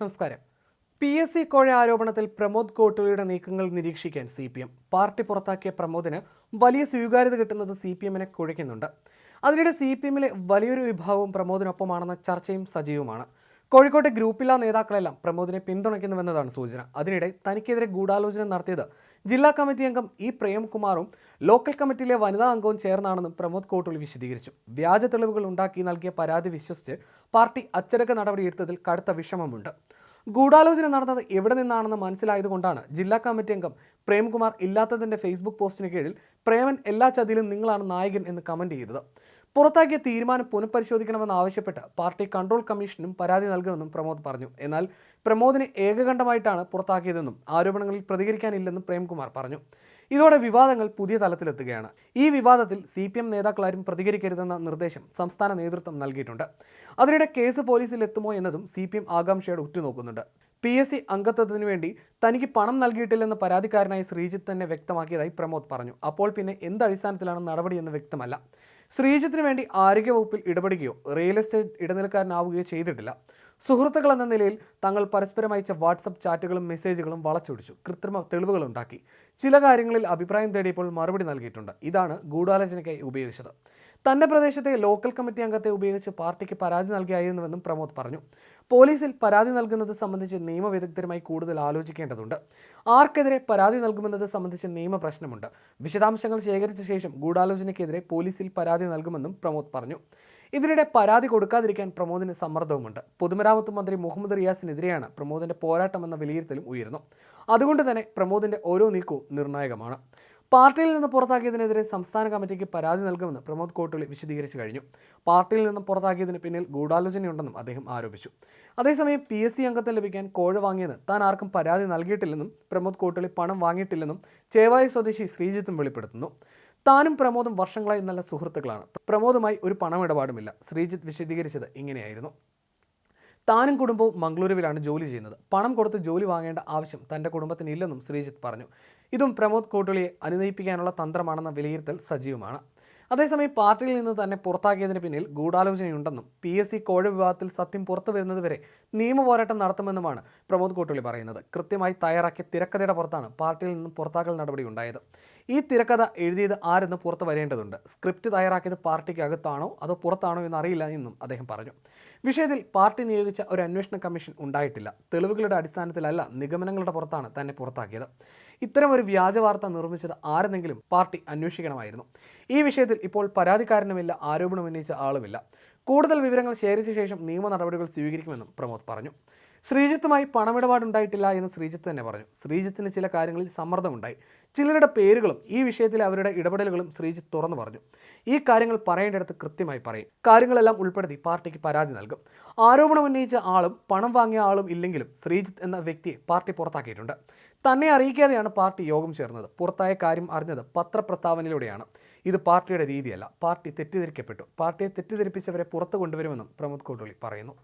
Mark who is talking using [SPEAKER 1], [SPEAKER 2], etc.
[SPEAKER 1] നമസ്കാരം. P S C കോഴ ആരോപണത്തിൽ പ്രമോദ് കോട്ടുളിയുടെ നീക്കങ്ങൾ നിരീക്ഷിക്കാൻ സി പി എം. പാർട്ടി പുറത്താക്കിയ പ്രമോദിന് വലിയ സ്വീകാര്യത കിട്ടുന്നത് സി പി എമ്മിനെ കുഴയ്ക്കുന്നുണ്ട്. അതിനിടെ സി പി എമ്മിലെ വലിയൊരു വിഭാഗവും പ്രമോദിനൊപ്പമാണെന്ന ചർച്ചയും സജീവമാണ്. കോഴിക്കോട്ടെ ഗ്രൂപ്പില്ലാ നേതാക്കളെല്ലാം പ്രമോദിനെ പിന്തുണയ്ക്കുന്നുവെന്നതാണ് സൂചന. അതിനിടെ തനിക്കെതിരെ ഗൂഢാലോചന നടത്തിയത് ജില്ലാ കമ്മിറ്റി അംഗം ഇ പ്രേംകുമാറും ലോക്കൽ കമ്മിറ്റിയിലെ വനിതാ അംഗവും ചേർന്നാണെന്നും പ്രമോദ് കോട്ടുള്ളി വിശദീകരിച്ചു. വ്യാജ തെളിവുകൾ ഉണ്ടാക്കി നൽകിയ പരാതി വിശ്വസിച്ച് പാർട്ടി അച്ചടക്ക നടപടിയെടുത്തതിൽ കടുത്ത വിഷമമുണ്ട്. ഗൂഢാലോചന നടന്നത് എവിടെ നിന്നാണെന്ന് മനസ്സിലായതുകൊണ്ടാണ് ജില്ലാ കമ്മിറ്റി അംഗം പ്രേംകുമാർ ഇല്ലാത്തതിന്റെ ഫേസ്ബുക്ക് പോസ്റ്റിന് കീഴിൽ പ്രേമൻ എല്ലാ ചതിയിലും നിങ്ങളാണ് നായകൻ എന്ന് കമന്റ് ചെയ്തത്. പുറത്താക്കിയ തീരുമാനം പുനഃപരിശോധിക്കണമെന്ന് ആവശ്യപ്പെട്ട് പാർട്ടി കൺട്രോൾ കമ്മീഷനും പരാതി നൽകുമെന്നും പ്രമോദ് പറഞ്ഞു. എന്നാൽ പ്രമോദിനെ ഏകകണ്ഠമായിട്ടാണ് പുറത്താക്കിയതെന്നും ആരോപണങ്ങളിൽ പ്രതികരിക്കാനില്ലെന്നും പ്രേംകുമാർ പറഞ്ഞു. ഇതോടെ വിവാദങ്ങൾ പുതിയ തലത്തിലെത്തുകയാണ്. ഈ വിവാദത്തിൽ സി പി എം നേതാക്കളാരും പ്രതികരിക്കരുതെന്ന നിർദ്ദേശം സംസ്ഥാന നേതൃത്വം നൽകിയിട്ടുണ്ട്. അതിനിടെ കേസ് പോലീസിൽ എത്തുമോ എന്നതും സി പി എം ആകാംക്ഷയോടെ ഉറ്റുനോക്കുന്നുണ്ട്. പി എസ് സി അംഗത്വത്തിന് വേണ്ടി തനിക്ക് പണം നൽകിയിട്ടില്ലെന്ന് പരാതിക്കാരനായി ശ്രീജിത്ത് തന്നെ വ്യക്തമാക്കിയതായി പ്രമോദ് പറഞ്ഞു. അപ്പോൾ പിന്നെ എന്ത് അടിസ്ഥാനത്തിലാണ് നടപടിയെന്ന് വ്യക്തമല്ല. ശ്രീജിത്തിന് വേണ്ടി ആരോഗ്യവകുപ്പിൽ ഇടപെടുകയോ റിയൽ എസ്റ്റേറ്റ് ഇടനിലക്കാരനാവുകയോ ചെയ്തിട്ടില്ല. സുഹൃത്തുക്കൾ എന്ന നിലയിൽ തങ്ങൾ പരസ്പരം അയച്ച വാട്സപ്പ് ചാറ്റുകളും മെസ്സേജുകളും വളച്ചൊടിച്ചു. കൃത്രിമ തെളിവുകൾ ഉണ്ടാക്കി. ചില കാര്യങ്ങളിൽ അഭിപ്രായം തേടിയപ്പോൾ മറുപടി നൽകിയിട്ടുണ്ട്. ഇതാണ് ഗൂഢാലോചനയ്ക്കായി ഉപയോഗിച്ചത്. തന്റെ പ്രദേശത്തെ ലോക്കൽ കമ്മിറ്റി അംഗത്തെ ഉപയോഗിച്ച് പാർട്ടിക്ക് പരാതി നൽകിയായിരുന്നുവെന്നും പ്രമോദ് പറഞ്ഞു. പോലീസിൽ പരാതി നൽകുന്നത് സംബന്ധിച്ച് നിയമവിദഗ്ധരുമായി കൂടുതൽ ആലോചിക്കേണ്ടതുണ്ട്. ആർക്കെതിരെ പരാതി നൽകുമെന്നത് സംബന്ധിച്ച് നിയമപ്രശ്നമുണ്ട് വിശദാംശങ്ങൾ ശേഖരിച്ച ശേഷം ഗൂഢാലോചനയ്ക്കെതിരെ പോലീസിൽ പരാതി നൽകുമെന്നും പ്രമോദ് പറഞ്ഞു. ഇതിനിടെ പരാതി കൊടുക്കാതിരിക്കാൻ പ്രമോദിന് സമ്മർദ്ദവുമുണ്ട്. പൊതുമരാമത്ത് മന്ത്രി മുഹമ്മദ് റിയാസിനെതിരെയാണ് പ്രമോദിന്റെ പോരാട്ടം എന്ന വിലയിരുത്തലും ഉയരുന്നു. അതുകൊണ്ട് തന്നെ പ്രമോദിന്റെ ഓരോ നീക്കവും നിർണായകമാണ്. പാർട്ടിയിൽ നിന്ന് പുറത്താക്കിയതിനെതിരെ സംസ്ഥാന കമ്മിറ്റിക്ക് പരാതി നൽകുമെന്ന് പ്രമോദ് കോട്ടുള്ളി വിശദീകരിച്ചു കഴിഞ്ഞു. പാർട്ടിയിൽ നിന്ന് പുറത്താക്കിയതിന് പിന്നിൽ ഗൂഢാലോചനയുണ്ടെന്നും അദ്ദേഹം ആരോപിച്ചു. അതേസമയം പി എസ് സി അംഗത്തെ ലഭിക്കാൻ കോഴ വാങ്ങിയത് താൻ ആർക്കും പരാതി നൽകിയിട്ടില്ലെന്നും പ്രമോദ് കോട്ടുള്ളി പണം വാങ്ങിയിട്ടില്ലെന്നും ചേവായി സ്വദേശി ശ്രീജിത്തും വെളിപ്പെടുത്തുന്നു. താനും പ്രമോദും വർഷങ്ങളായി നല്ല സുഹൃത്തുക്കളാണ്. പ്രമോദുമായി ഒരു പണമിടപാടുമില്ല. ശ്രീജിത്ത് വിശദീകരിച്ചത് ഇങ്ങനെയായിരുന്നു. താനും കുടുംബവും മംഗളൂരുവിലാണ് ജോലി ചെയ്യുന്നത്. പണം കൊടുത്ത് ജോലി വാങ്ങേണ്ട ആവശ്യം തന്റെ കുടുംബത്തിന് ഇല്ലെന്നും ശ്രീജിത്ത് പറഞ്ഞു. ഇതും പ്രമോദ് കോട്ടുളിയെ അനുനയിപ്പിക്കാനുള്ള തന്ത്രമാണെന്ന വിലയിരുത്തൽ സജീവമാണ്. അതേസമയം പാർട്ടിയിൽ നിന്ന് തന്നെ പുറത്താക്കിയതിന് പിന്നിൽ ഗൂഢാലോചനയുണ്ടെന്നും പി എസ് സി കോഴ വിവാദത്തിൽ സത്യം പുറത്തു വരുന്നതുവരെ നിയമ പോരാട്ടം നടത്തുമെന്നുമാണ് പ്രമോദ് കോട്ടുള്ളി പറയുന്നത്. കൃത്യമായി തയ്യാറാക്കിയ തിരക്കഥയുടെ പുറത്താണ് പാർട്ടിയിൽ നിന്നും പുറത്താക്കൽ നടപടി ഉണ്ടായത്. ഈ തിരക്കഥ എഴുതിയത് ആരെന്ന് പുറത്തു വരേണ്ടതുണ്ട്. സ്ക്രിപ്റ്റ് തയ്യാറാക്കിയത് പാർട്ടിക്ക് അകത്താണോ അതോ പുറത്താണോ എന്ന് അറിയില്ല എന്നും അദ്ദേഹം പറഞ്ഞു. വിഷയത്തിൽ പാർട്ടി നിയോഗിച്ച ഒരു അന്വേഷണ കമ്മീഷൻ ഉണ്ടായിട്ടില്ല. തെളിവുകളുടെ അടിസ്ഥാനത്തിലല്ല നിഗമനങ്ങളുടെ പുറത്താണ് തന്നെ പുറത്താക്കിയത്. ഇത്തരം ഒരു വ്യാജ വാർത്ത നിർമ്മിച്ചത് ആരെന്നെങ്കിലും പാർട്ടി അന്വേഷിക്കണമായിരുന്നു. ഈ വിഷയത്തിൽ ഇപ്പോൾ പരാതിക്കാരനുമില്ല ആരോപണം ഉന്നയിച്ച ആളുമില്ല. കൂടുതൽ വിവരങ്ങൾ ശേഖരിച്ച ശേഷം നിയമ നടപടികൾ സ്വീകരിക്കുമെന്നും പ്രമോദ് പറഞ്ഞു. ശ്രീജിത്തുമായി പണമിടപാടുണ്ടായിട്ടില്ല എന്ന് ശ്രീജിത്ത് തന്നെ പറഞ്ഞു. ശ്രീജിത്തിന് ചില കാര്യങ്ങളിൽ സമ്മർദ്ദമുണ്ടായി. ചിലരുടെ പേരുകളും ഈ വിഷയത്തിലെ അവരുടെ ഇടപെടലുകളും ശ്രീജിത്ത് തുറന്നു പറഞ്ഞു. ഈ കാര്യങ്ങൾ പറയേണ്ടടുത്ത് കൃത്യമായി പറയും. കാര്യങ്ങളെല്ലാം ഉൾപ്പെടുത്തി പാർട്ടിക്ക് പരാതി നൽകും. ആരോപണം ഉന്നയിച്ച ആളും പണം വാങ്ങിയ ആളും ഇല്ലെങ്കിലും ശ്രീജിത്ത് എന്ന വ്യക്തിയെ പാർട്ടി പുറത്താക്കിയിട്ടുണ്ട്. തന്നെ അറിയിക്കാതെയാണ് പാർട്ടി യോഗം ചേർന്നത്. പുറത്തായ കാര്യം അറിഞ്ഞത് പത്രപ്രസ്താവനയിലൂടെയാണ്. ഇത് പാർട്ടിയുടെ രീതിയല്ല. പാർട്ടി തെറ്റിദ്ധരിക്കപ്പെട്ടു. പാർട്ടിയെ തെറ്റിദ്ധരിപ്പിച്ചവരെ പുറത്തു കൊണ്ടുവരുമെന്നും പ്രമോദ് കോട്ടുള്ളി പറയുന്നു.